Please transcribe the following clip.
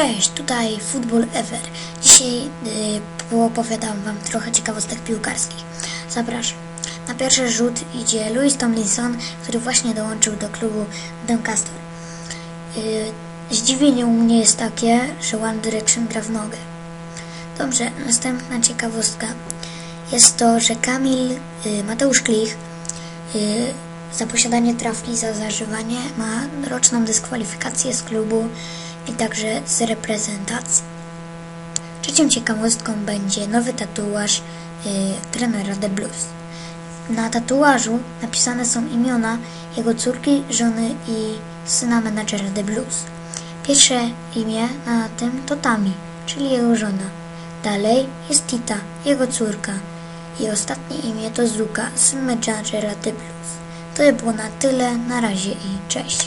Cześć, tutaj Football Ever. Dzisiaj y, opowiadam Wam trochę ciekawostek piłkarskich. Zapraszam. Na pierwszy rzut idzie Louis Tomlinson, który właśnie dołączył do klubu Doncaster. Y, zdziwienie u mnie jest takie, że One Direction gra w nogę. Dobrze, następna ciekawostka jest to, że Kamil y, Mateusz Klich y, za posiadanie trawki za zażywanie ma roczną dyskwalifikację z klubu i także z reprezentacji. Trzecią ciekawostką będzie nowy tatuaż y, trenera The Blues. Na tatuażu napisane są imiona jego córki, żony i syna menadżera The Blues. Pierwsze imię na tym to Tami, czyli jego żona. Dalej jest Tita, jego córka. I ostatnie imię to Zuka, syn menadżera The Blues. To by było na tyle, na razie i cześć.